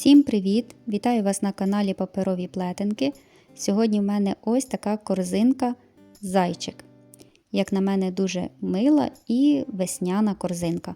Всім привіт! Вітаю вас на каналі Паперові Плетенки. Сьогодні в мене ось така корзинка зайчик. Як на мене, дуже мила і весняна корзинка.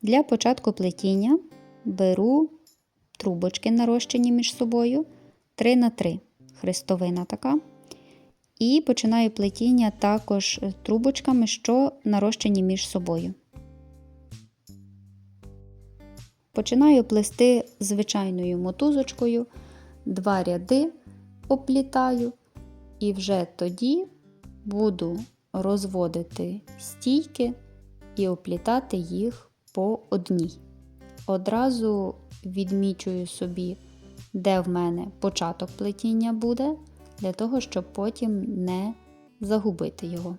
Для початку плетіння беру трубочки нарощені між собою 3 на 3 хрестовина така. І починаю плетіння також трубочками, що нарощені між собою. Починаю плести звичайною мотузочкою, два ряди оплітаю, і вже тоді буду розводити стійки і оплітати їх по одній. Одразу відмічую собі, де в мене початок плетіння буде, для того, щоб потім не загубити його.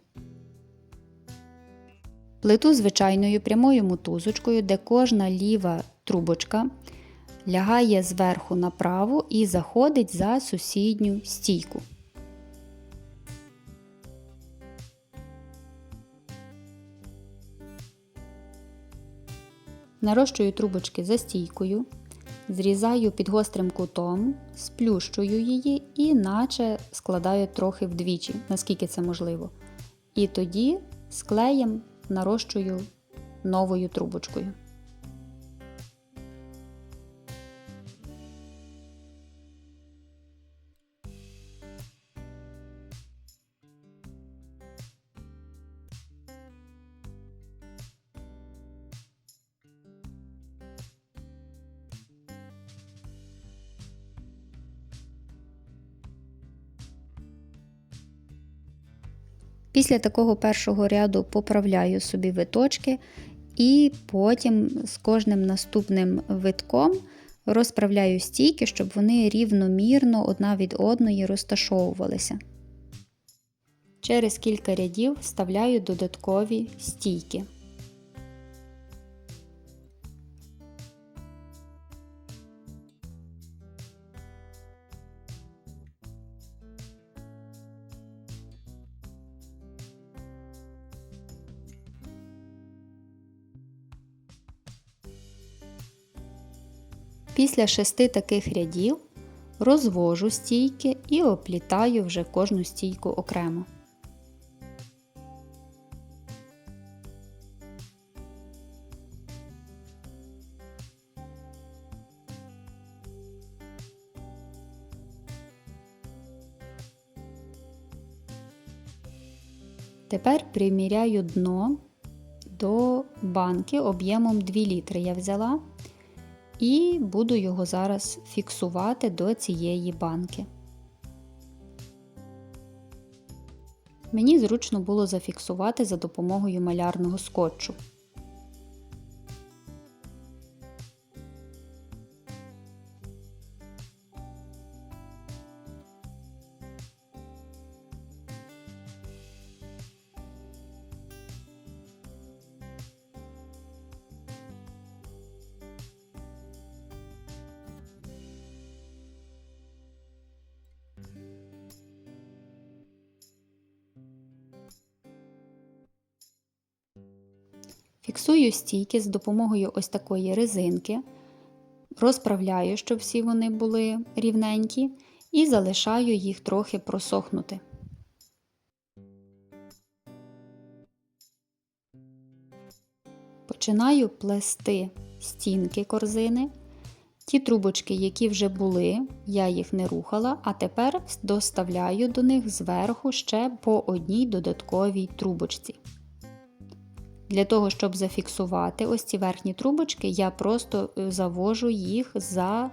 Плиту звичайною прямою мотузочкою, де кожна ліва трубочка лягає зверху направо і заходить за сусідню стійку. Нарощую трубочки за стійкою, зрізаю під гострим кутом, сплющую її і наче складаю трохи вдвічі, наскільки це можливо. І тоді з клеєм нарощую новою трубочкою. Після такого першого ряду поправляю собі виточки, і потім з кожним наступним витком розправляю стійки, щоб вони рівномірно одна від одної розташовувалися. Через кілька рядів вставляю додаткові стійки. Після шести таких рядів розвожу стійки і оплітаю вже кожну стійку окремо. Тепер приміряю дно до банки об'ємом 2 літри я взяла і буду його зараз фіксувати до цієї банки. Мені зручно було зафіксувати за допомогою малярного скотчу. Фіксую стійки з допомогою ось такої резинки, розправляю, щоб всі вони були рівненькі, і залишаю їх трохи просохнути. Починаю плести стінки корзини. Ті трубочки, які вже були, я їх не рухала, а тепер доставляю до них зверху ще по одній додатковій трубочці. Для того, щоб зафіксувати ось ці верхні трубочки, я просто е, завожу їх за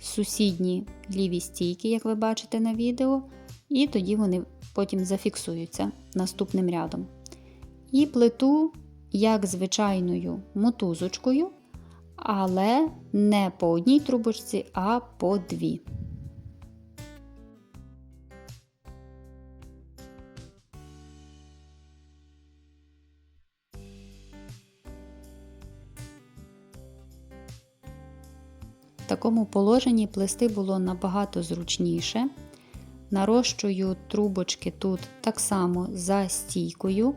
сусідні ліві стійки, як ви бачите на відео, і тоді вони потім зафіксуються наступним рядом. І плиту як звичайною мотузочкою, але не по одній трубочці, а по дві. Такому положенні плести було набагато зручніше. Нарощую трубочки тут так само за стійкою.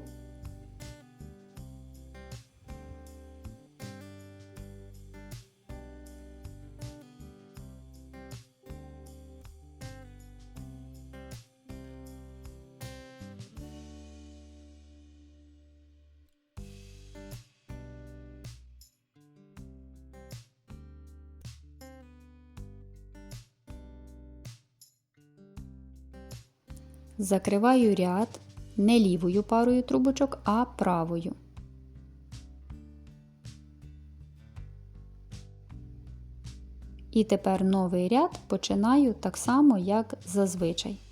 Закриваю ряд не лівою парою трубочок, а правою. І тепер новий ряд починаю так само, як зазвичай.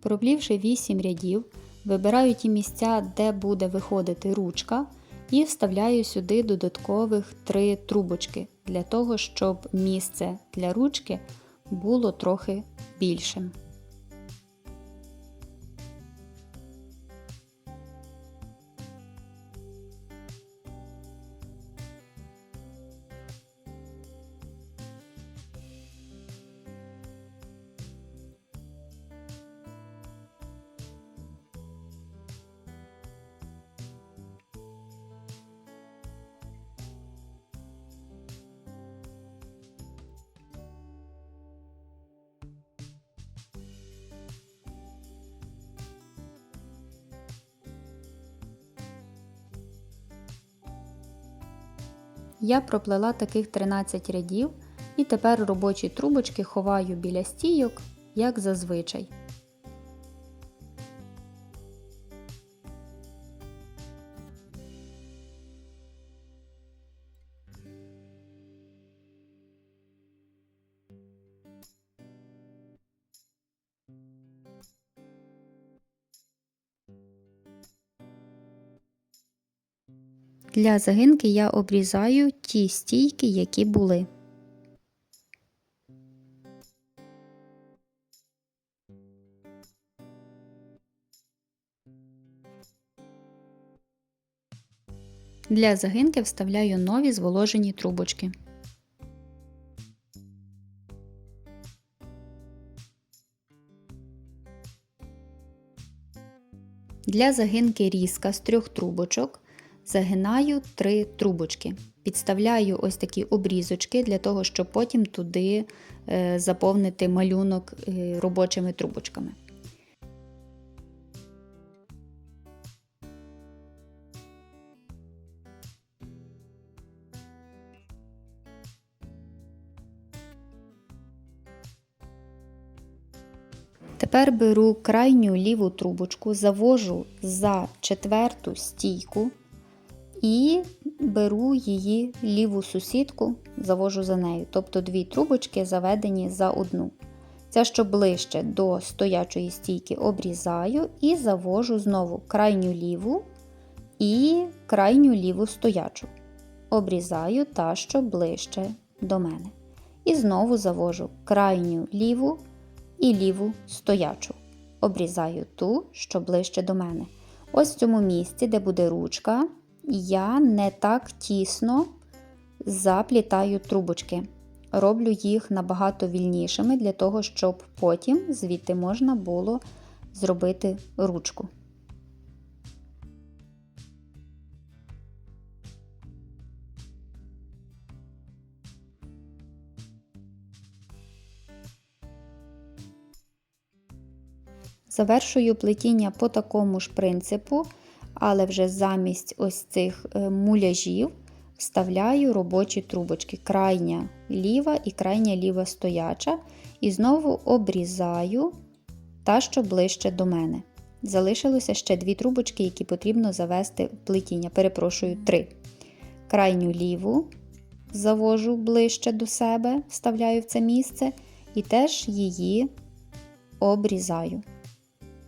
Проплівши 8 рядів, вибираю ті місця, де буде виходити ручка, і вставляю сюди додаткових 3 трубочки, для того, щоб місце для ручки було трохи більшим. Я проплела таких 13 рядів і тепер робочі трубочки ховаю біля стійок, як зазвичай. Для загинки я обрізаю ті стійки, які були. Для загинки вставляю нові зволожені трубочки. Для загинки різка з трьох трубочок загинаю три трубочки. Підставляю ось такі обрізочки для того, щоб потім туди е, заповнити малюнок е, робочими трубочками. Тепер беру крайню ліву трубочку, завожу за четверту стійку і беру її ліву сусідку, завожу за нею. Тобто дві трубочки заведені за одну. Це що ближче до стоячої стійки обрізаю і завожу знову крайню ліву і крайню ліву стоячу. Обрізаю та, що ближче до мене. І знову завожу крайню ліву і ліву стоячу. Обрізаю ту, що ближче до мене. Ось в цьому місці, де буде ручка, я не так тісно заплітаю трубочки. Роблю їх набагато вільнішими для того, щоб потім звідти можна було зробити ручку. Завершую плетіння по такому ж принципу але вже замість ось цих е, муляжів вставляю робочі трубочки, крайня ліва і крайня ліва стояча, і знову обрізаю та, що ближче до мене. Залишилося ще дві трубочки, які потрібно завести в плетіння. Перепрошую, три. Крайню ліву завожу ближче до себе, вставляю в це місце, і теж її обрізаю.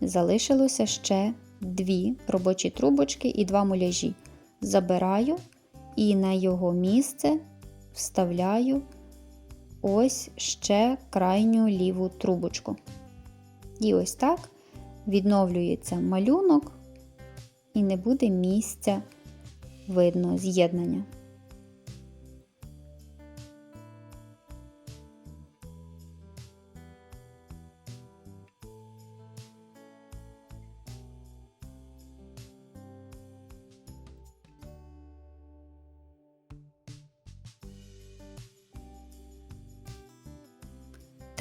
Залишилося ще дві робочі трубочки і два муляжі. Забираю і на його місце вставляю ось ще крайню ліву трубочку. І ось так відновлюється малюнок, і не буде місця видно з'єднання.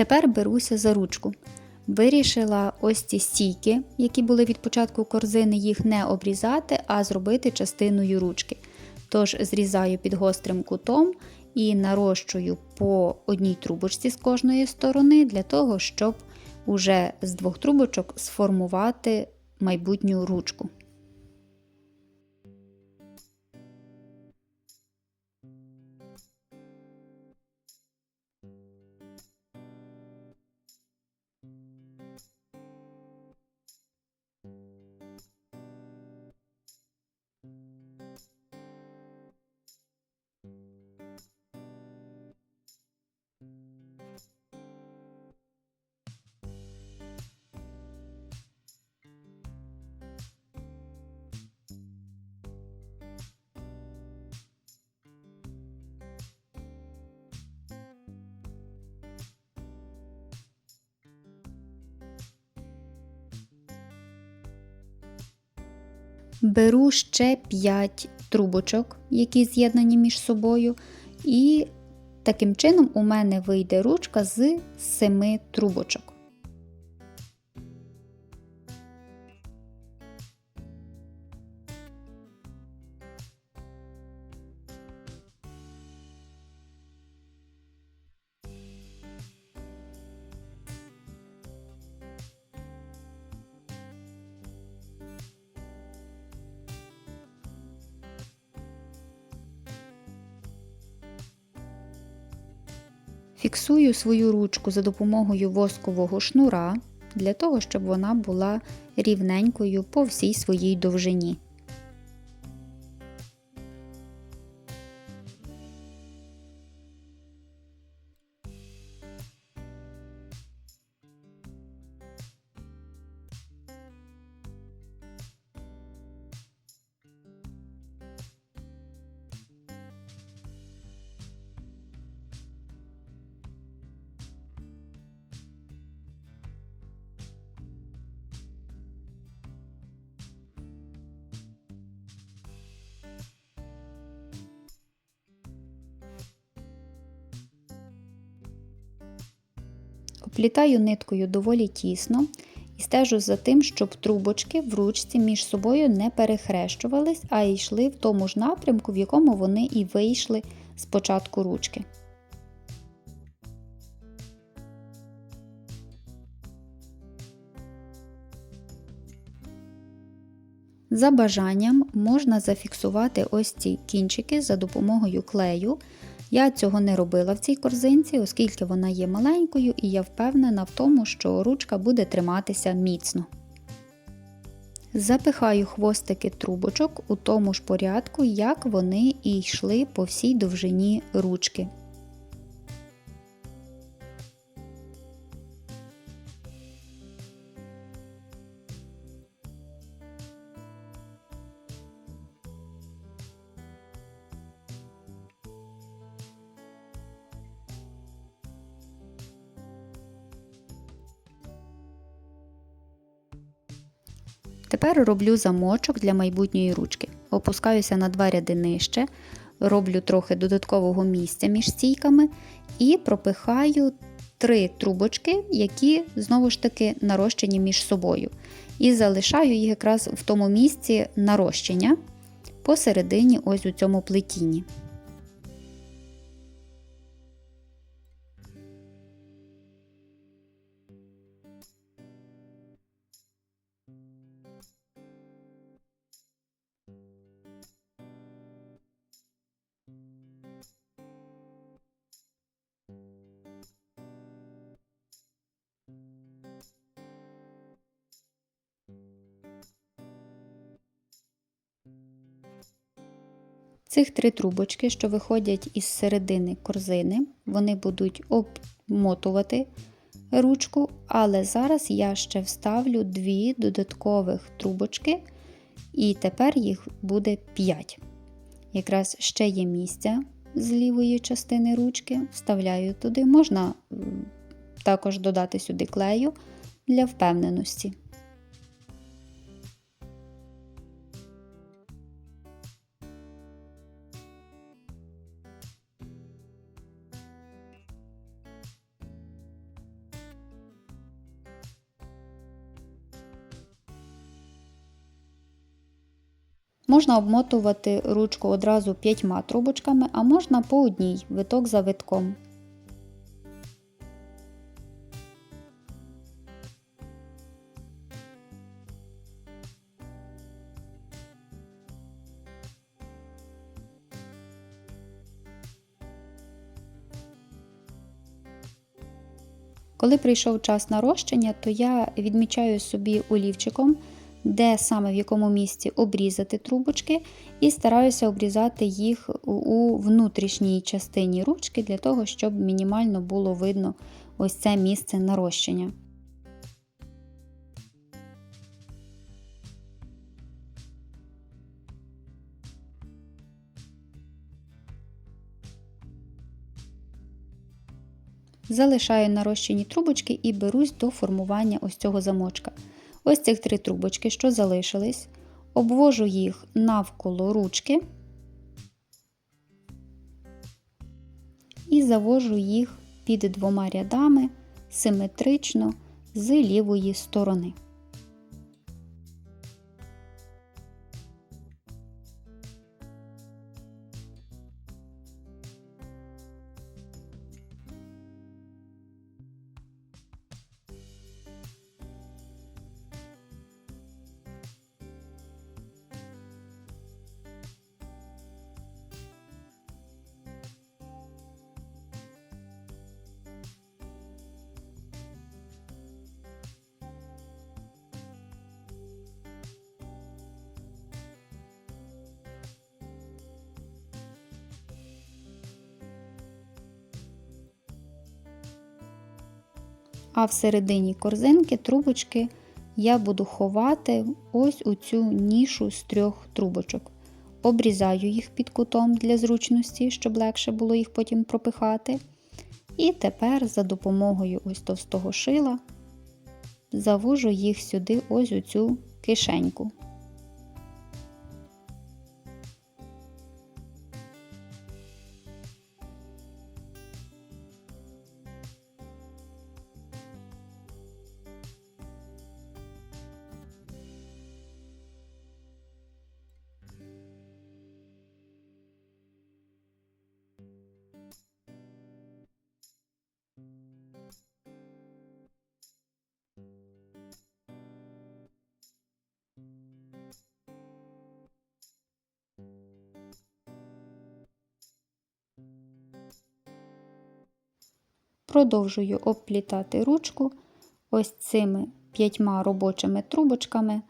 Тепер беруся за ручку. Вирішила ось ці стійки, які були від початку корзини, їх не обрізати, а зробити частиною ручки. Тож зрізаю під гострим кутом і нарощую по одній трубочці з кожної сторони, для того, щоб уже з двох трубочок сформувати майбутню ручку. Беру ще 5 трубочок, які з'єднані між собою, і таким чином у мене вийде ручка з 7 трубочок. Фіксую свою ручку за допомогою воскового шнура для того, щоб вона була рівненькою по всій своїй довжині. Оплітаю ниткою доволі тісно і стежу за тим, щоб трубочки в ручці між собою не перехрещувались, а йшли в тому ж напрямку, в якому вони і вийшли з початку ручки. За бажанням можна зафіксувати ось ці кінчики за допомогою клею. Я цього не робила в цій корзинці, оскільки вона є маленькою, і я впевнена в тому, що ручка буде триматися міцно. Запихаю хвостики трубочок у тому ж порядку, як вони і йшли по всій довжині ручки. Тепер роблю замочок для майбутньої ручки. Опускаюся на два ряди нижче, роблю трохи додаткового місця між стійками і пропихаю три трубочки, які знову ж таки нарощені між собою. І залишаю їх якраз в тому місці нарощення посередині ось у цьому плетінні. Цих три трубочки, що виходять із середини корзини, вони будуть обмотувати ручку, але зараз я ще вставлю дві додаткових трубочки, і тепер їх буде 5. Якраз ще є місця з лівої частини ручки, вставляю туди, можна також додати сюди клею для впевненості. Можна обмотувати ручку одразу п'ятьма трубочками, а можна по одній виток за витком. Коли прийшов час нарощення, то я відмічаю собі олівчиком, де саме в якому місці обрізати трубочки, і стараюся обрізати їх у внутрішній частині ручки, для того, щоб мінімально було видно ось це місце нарощення. Залишаю нарощені трубочки і берусь до формування ось цього замочка. Ось цих три трубочки, що залишились, обвожу їх навколо ручки і завожу їх під двома рядами симетрично з лівої сторони. А всередині корзинки трубочки я буду ховати ось у цю нішу з трьох трубочок. Обрізаю їх під кутом для зручності, щоб легше було їх потім пропихати. І тепер за допомогою ось товстого шила завожу їх сюди, ось у цю кишеньку. Продовжую обплітати ручку ось цими п'ятьма робочими трубочками.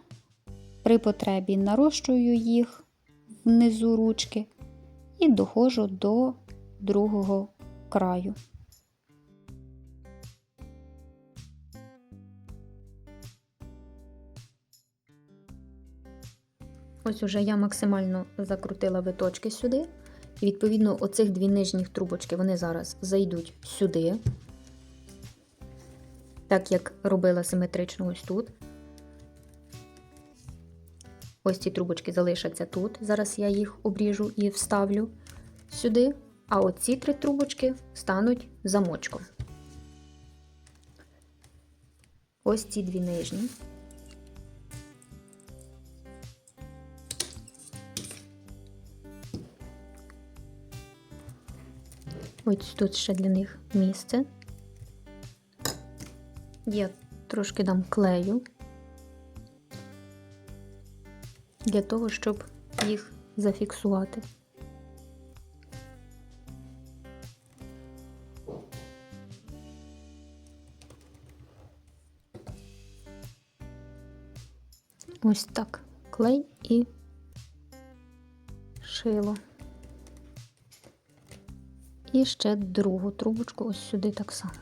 При потребі нарощую їх внизу ручки і доходжу до другого краю. Ось уже я максимально закрутила виточки сюди. І відповідно оцих дві нижніх трубочки вони зараз зайдуть сюди, так як робила симетрично ось тут. Ось ці трубочки залишаться тут. Зараз я їх обріжу і вставлю сюди. А оці три трубочки стануть замочком. Ось ці дві нижні. Ось тут ще для них місце. Я трошки дам клею для того, щоб їх зафіксувати. Ось так клей і шило. І ще другу трубочку ось сюди так само.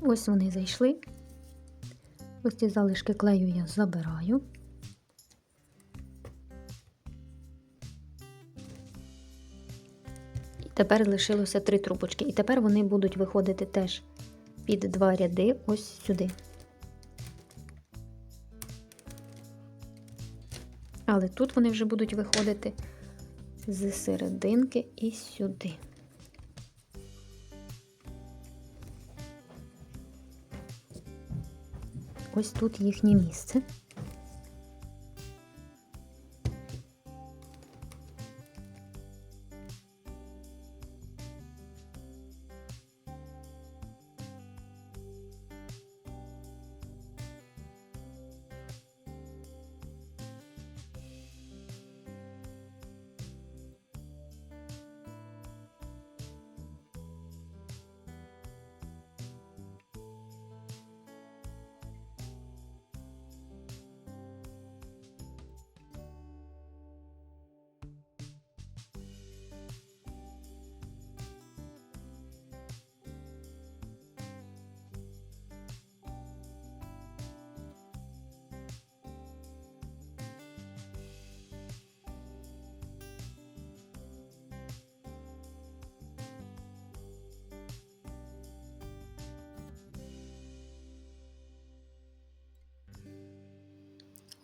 Ось вони зайшли. Ось ці залишки клею я забираю. Тепер лишилося три трубочки, і тепер вони будуть виходити теж під два ряди ось сюди. Але тут вони вже будуть виходити з серединки і сюди. Ось тут їхнє місце.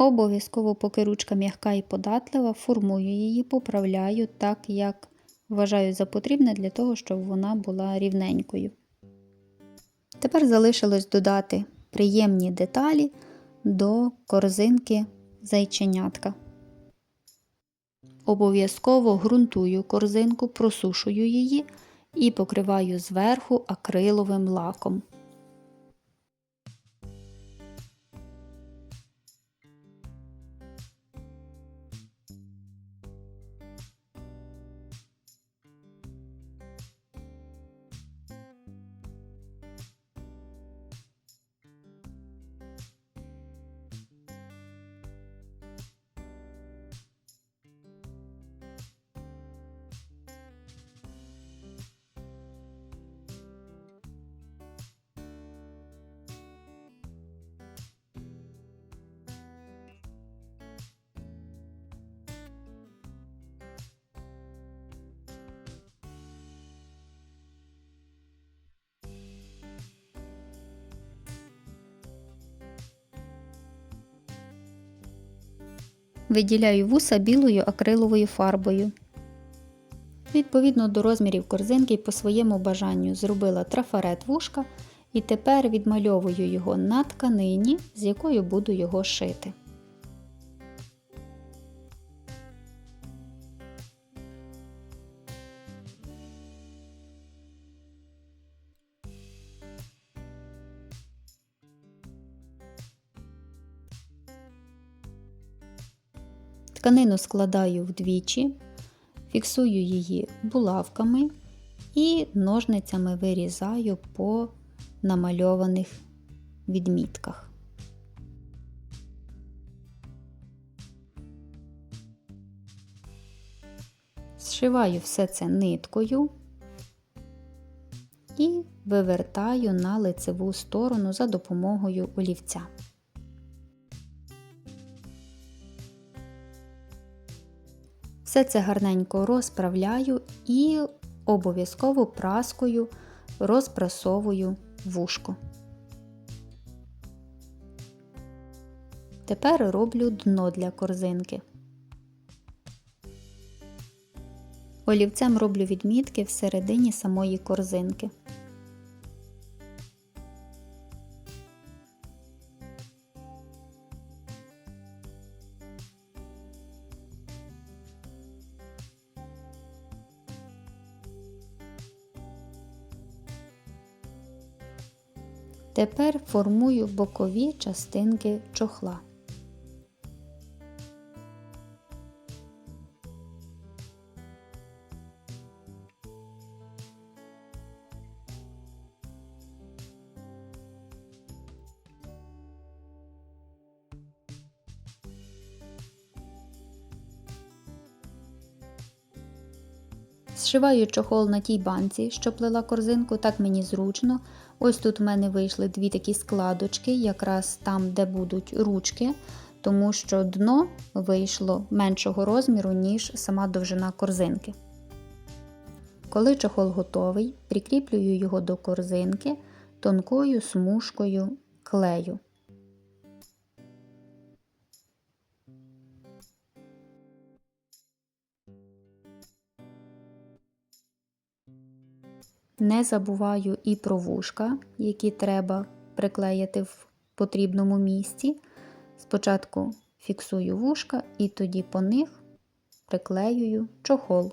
Обов'язково, поки ручка м'яка і податлива, формую її, поправляю так, як вважаю за потрібне для того, щоб вона була рівненькою. Тепер залишилось додати приємні деталі до корзинки зайченятка. Обов'язково ґрунтую корзинку, просушую її і покриваю зверху акриловим лаком. Виділяю вуса білою акриловою фарбою. Відповідно до розмірів корзинки по своєму бажанню зробила трафарет вушка і тепер відмальовую його на тканині, з якою буду його шити. Тканину складаю вдвічі, фіксую її булавками і ножницями вирізаю по намальованих відмітках. Зшиваю все це ниткою і вивертаю на лицеву сторону за допомогою олівця. Все це гарненько розправляю і обов'язково праскою розпрасовую вушко. Тепер роблю дно для корзинки. Олівцем роблю відмітки всередині самої корзинки. Тепер формую бокові частинки чохла. Зшиваю чохол на тій банці, що плела корзинку, так мені зручно. Ось тут в мене вийшли дві такі складочки, якраз там, де будуть ручки, тому що дно вийшло меншого розміру, ніж сама довжина корзинки. Коли чохол готовий, прикріплюю його до корзинки тонкою смужкою клею. Не забуваю і про вушка, які треба приклеїти в потрібному місці. Спочатку фіксую вушка і тоді по них приклеюю чохол.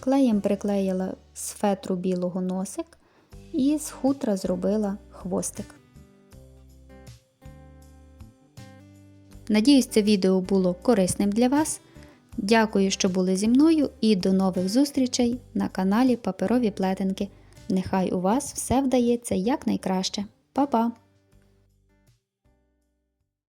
Клеєм приклеїла з фетру білого носик і з хутра зробила хвостик. Надіюсь, це відео було корисним для вас. Дякую, що були зі мною, і до нових зустрічей на каналі Паперові Плетенки. Нехай у вас все вдається якнайкраще. Па-па!